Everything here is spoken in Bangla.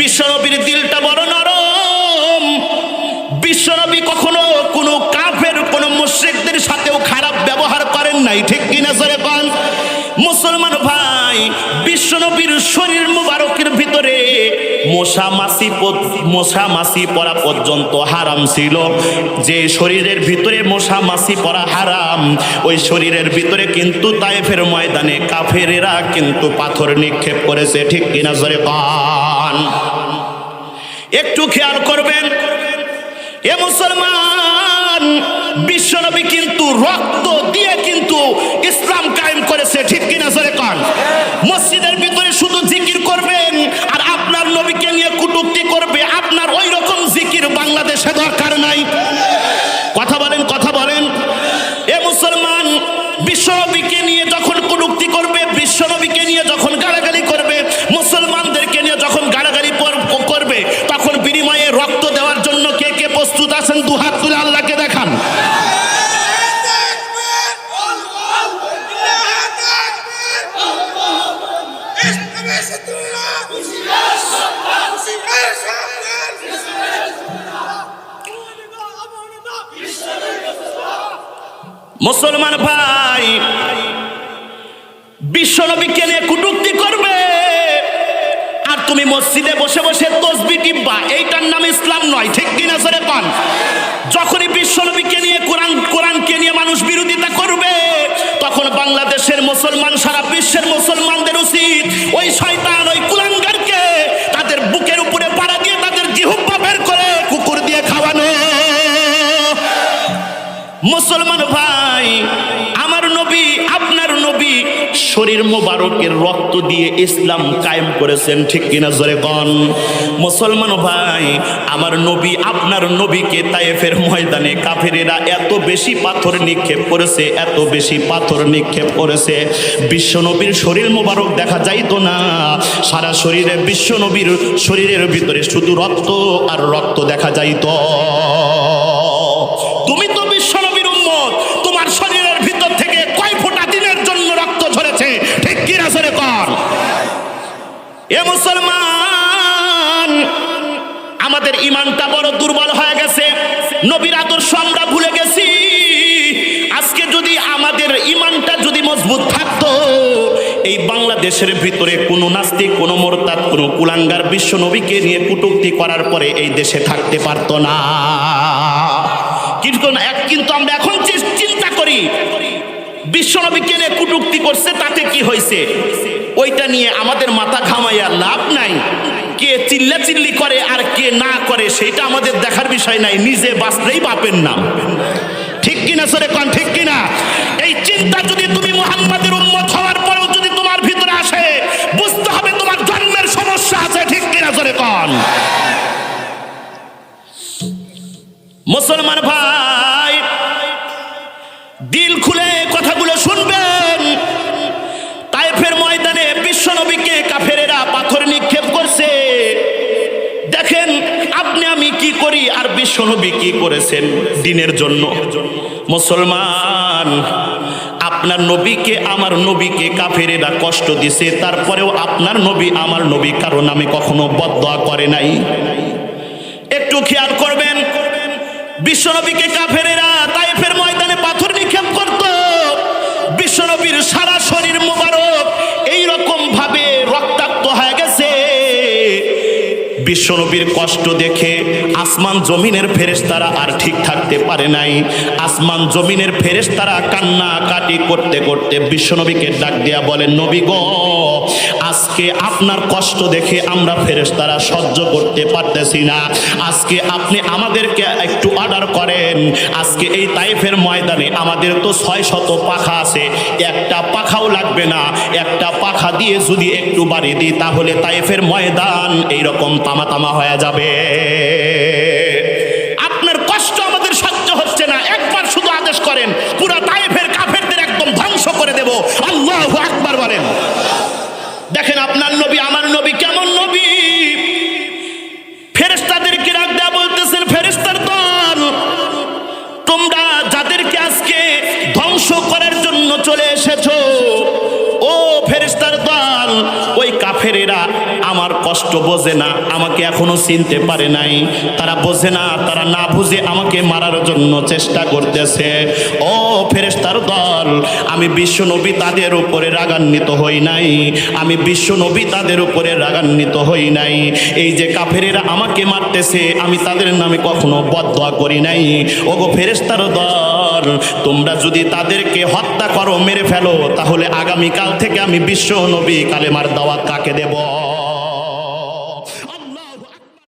বিশ্বনবীর দিলটা বড় নরম। বিশ্বনবী কখনো কোনো কাফের, কোনো মুশ্রিকদের সাথেও খারাপ ব্যবহার করেন নাই, ঠিক কিনা জোরে পান মুসলমান ভাই, বিশ্বনবীর শরীর মুবারকের ভিতরে মশা মাসি মশা মাসি পড়া পর্যন্ত হারাম ছিল। যে শরীরের ভিতরে মশা মাসি পড়া হারাম, ওই শরীরের ভিতরে কিন্তু তাইফের ময়দানে কাফেরেরা কিন্তু পাথর নিক্ষেপ করেছে, ঠিক কিনা জোরে পান একটু খেয়াল করবেন। এ মুসলমান, বিশ্বনবী কিন্তু রক্ত দিয়ে কিন্তু ইসলাম কায়েম করেছে, ঠিক কিনা? মুসলমান ভাই, বিশ্বনবীকে নিয়ে কুটুক্তি করবে। আর তুমি মসজিদে বসে বসে তসবি টিপবা, এইটার নাম ইসলাম নয়, ঠিক শয়তান ওই কুলাঙ্গারকে তাদের বুকের উপরে পাড়া দিয়ে তাদের জিহুব্বা বের করে কুকুর দিয়ে খাওয়ানো। মুসলমান ভাই, আমার নবী, আপনার নবী শরীর মোবারকের রক্ত দিয়ে ইসলাম কায়েম করেছেন, ঠিক কিনা জোরে কন? মুসলমান ভাই আমার নবী, আপনার নবীকে তায়েফের ময়দানে কাফেরেরা এত বেশি পাথর নিক্ষেপ করেছে, এত বেশি পাথর নিক্ষেপ করেছে। বিশ্ব নবীর শরীর মোবারক দেখা যাইতো না। সারা শরীরে বিশ্ব নবীর শরীরের ভিতরে শুধু রক্ত আর রক্ত দেখা যাইতো। ইমানটা বড় দুর্বল হয়ে গেছে। নবীর আদর্শ আমরা ভুলে গেছি। আজকে যদি আমাদের ইমানটা যদি মজবুত থাকতো, এই বাংলাদেশের ভিতরে কোনো নাস্তিক, কোনো মোরতাদ, কোনো কুলাঙ্গার বিশ্ব নবীকে নিয়ে কুটুক্তি করার পরে এই দেশে থাকতে পারতো না। কিন্তু এক- কিন্তু আমরা এখন চিন্তা করি বিশ্বনবীকে নিয়ে কুটুক্তি করছে, তাতে কি হয়েছে? ওইটা নিয়ে আমাদের মাথা ঘামাইয়া লাভ নাই। কে চিল্লা চিল্লি করে আর কে না করে, সেটা আমাদের দেখার বিষয় নাই। নিজে বাঁচলেই বাপের নাম। ঠিক কিনা সরে কন, ঠিক কিনা? এই চিন্তা যদি তুমি মোহাম্মদের উম্মত হওয়ার পরেও যদি তোমার ভিতরে আসে, বুঝতে হবে তোমার জন্মের সমস্যা আছে, ঠিক কিনা সরে কন? মুসলমান ভাই আমি আর বিশ্ব নবী কি করেছেন দিনের জন্য? মুসলমান, আপনার নবীকে আমার নবীকে কাফেরেরা কষ্ট দিছে, তারপরেও আপনার নবী আমার নবী কারও নামে কখনো বদয়া করে নাই। একটু খেয়াল করবেন বিশ্বনবীকে কাফেরেরা তাইফের বিশ্বনবীর কষ্ট দেখে আসমান জমিনের ফেরেশতারা আর ঠিক থাকতে পারে নাই। আসমান জমিনের ফেরেশতারা কান্না কাটি করতে করতে বিশ্বনবীকে ডাক দেয়া বলেন নবী গ, আজকে আপনার কষ্ট দেখে আমরা ফেরেশতারা সহ্য করতে পারতেছি না। আজকে আপনি আমাদেরকে একটু করেন। আজকে এই তাইফের ময়দানে আমাদের তো ছয় শত পাখা আছে। একটা পাখাও লাগবে না। একটা পাখা দিয়ে যদি একটু বাড়ি দিই, তাহলে তাইফের ময়দান এইরকম তামা তামা হয়ে যাবে। আপনার কষ্ট আমাদের সহ্য হচ্ছে না। একবার শুধু আদেশ করেন, পুরো তাইফের কাফেরদের একদম ধ্বংস করে দেব। আল্লাহ আকবার বলেন। দেখেন, আপনার কাফেরেরা আমার কষ্ট বোঝে না, আমাকে এখনও চিনতে পারে নাই। তারা বোঝে না, তারা না বুঝে আমাকে মারার জন্য চেষ্টা করতেছে। ও ফেরেশতার দল। আমি বিশ্ব নবী তাদের উপরে রাগান্বিত হই নাই। আমি বিশ্ব নবী তাদের উপরে রাগান্বিত হই নাই। এই যে কাফেরেরা আমাকে মারতেছে, আমি তাদের নামে কখনো বদয়া করি নাই। ওগো ফেরেশতার দল, তোমরা যদি তাদেরকে হত্যা করো, মেরে ফেলো, তাহলে আগামীকাল থেকে আমি বিশ্ব নবী কালেমার দাওয়াত কাকে দেব?